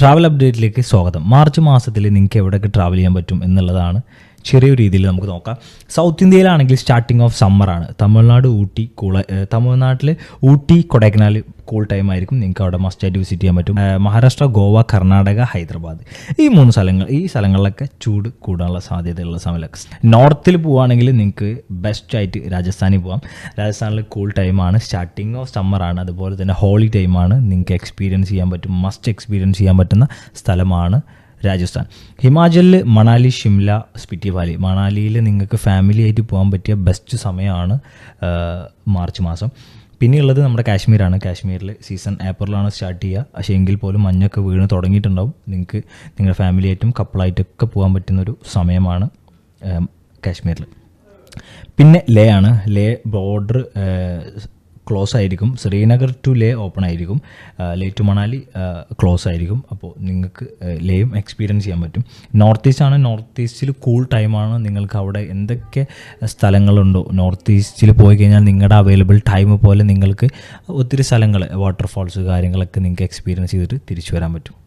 Travel അപ്ഡേറ്റിലേക്ക് സ്വാഗതം. March മാസത്തിൽ നിങ്ങൾക്ക് എവിടെയൊക്കെ ട്രാവൽ ചെയ്യാൻ പറ്റും എന്നുള്ളതാണ് ചെറിയൊരു രീതിയിൽ നമുക്ക് നോക്കാം. സൗത്ത് ഇന്ത്യയിലാണെങ്കിൽ സ്റ്റാർട്ടിങ് ഓഫ് സമ്മറാണ് തമിഴ്നാട് ഊട്ടി കുള തമിഴ്നാട്ടിൽ ഊട്ടി കൊടൈക്കനാൽ കൂൾ ടൈം ആയിരിക്കും. നിങ്ങൾക്ക് അവിടെ മസ്റ്റായിട്ട് വിസിറ്റ് ചെയ്യാൻ പറ്റും. മഹാരാഷ്ട്ര ഗോവ കർണാടക ഹൈദരാബാദ്. ഈ മൂന്ന് സ്ഥലങ്ങൾ ഈ സ്ഥലങ്ങളിലൊക്കെ ചൂട് കൂടാനുള്ള സാധ്യതയുള്ള സമയത്ത് നോർത്തിൽ പോവുകയാണെങ്കിൽ നിങ്ങൾക്ക് ബെസ്റ്റായിട്ട് രാജസ്ഥാനിൽ പോകാം രാജസ്ഥാനിൽ കൂൾ ടൈമാണ് സ്റ്റാർട്ടിങ് ഓഫ് സമ്മറാണ് അതുപോലെ തന്നെ ഹോളി ടൈമാണ് നിങ്ങൾക്ക് എക്സ്പീരിയൻസ് ചെയ്യാൻ പറ്റും. മസ്റ്റ് എക്സ്പീരിയൻസ് ചെയ്യാൻ പറ്റുന്ന സ്ഥലമാണ് രാജസ്ഥാൻ. ഹിമാചലിൽ മണാലി ഷിംല സ്പിറ്റി വാലി മണാലിയിൽ നിങ്ങൾക്ക് ഫാമിലി ആയിട്ട് പോകാൻ പറ്റിയ ബെസ്റ്റ് സമയമാണ് മാർച്ച് മാസം. പിന്നെയുള്ളത് നമ്മുടെ കാശ്മീരാണ്. കാശ്മീരിൽ സീസൺ ഏപ്രിലാണ് സ്റ്റാർട്ട് ചെയ്യുക. പക്ഷേ എങ്കിൽ പോലും മഞ്ഞൊക്കെ വീണ് തുടങ്ങിയിട്ടുണ്ടാവും. നിങ്ങൾക്ക് നിങ്ങളുടെ ഫാമിലിയായിട്ടും കപ്പിളായിട്ടൊക്കെ പോകാൻ പറ്റുന്നൊരു സമയമാണ് കാശ്മീരിൽ പിന്നെ ലേ ആണ് ലേ ബോർഡർ ക്ലോസ് ആയിരിക്കും. ശ്രീനഗർ ടു ലേ ഓപ്പൺ ആയിരിക്കും. ലേ ടു മണാലി ക്ലോസ് ആയിരിക്കും. അപ്പോൾ നിങ്ങൾക്ക് ലേയും എക്സ്പീരിയൻസ് ചെയ്യാൻ പറ്റും. നോർത്ത് ഈസ്റ്റ് ആണ്. നോർത്ത് ഈസ്റ്റിൽ കൂൾ ടൈമാണ് നിങ്ങൾക്ക് അവിടെ എന്തൊക്കെ സ്ഥലങ്ങളുണ്ടോ? നോർത്ത് ഈസ്റ്റിൽ പോയി കഴിഞ്ഞാൽ നിങ്ങളുടെ അവൈലബിൾ ടൈം പോലെ നിങ്ങൾക്ക് ഒത്തിരി സ്ഥലങ്ങൾ വാട്ടർഫാൾസ് കാര്യങ്ങളൊക്കെ നിങ്ങൾക്ക് എക്സ്പീരിയൻസ് ചെയ്തിട്ട് തിരിച്ചു വരാൻ പറ്റും.